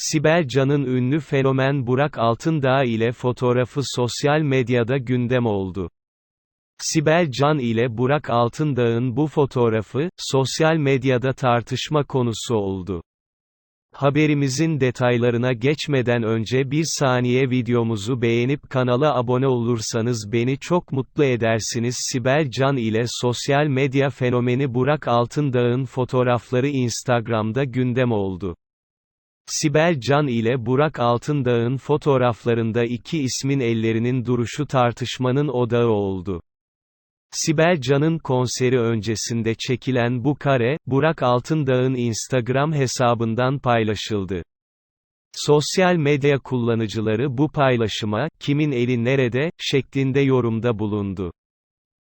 Sibel Can'ın ünlü fenomen Burak Altındağ ile fotoğrafı sosyal medyada gündem oldu. Sibel Can ile Burak Altındağ'ın bu fotoğrafı, sosyal medyada tartışma konusu oldu. Haberimizin detaylarına geçmeden önce bir saniye videomuzu beğenip kanala abone olursanız beni çok mutlu edersiniz. Sibel Can ile sosyal medya fenomeni Burak Altındağ'ın fotoğrafları Instagram'da gündem oldu. Sibel Can ile Burak Altındağ'ın fotoğraflarında iki ismin ellerinin duruşu tartışmanın odağı oldu. Sibel Can'ın konseri öncesinde çekilen bu kare, Burak Altındağ'ın Instagram hesabından paylaşıldı. Sosyal medya kullanıcıları bu paylaşıma, kimin eli nerede, şeklinde yorumda bulundu.